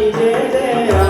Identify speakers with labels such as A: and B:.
A: జయ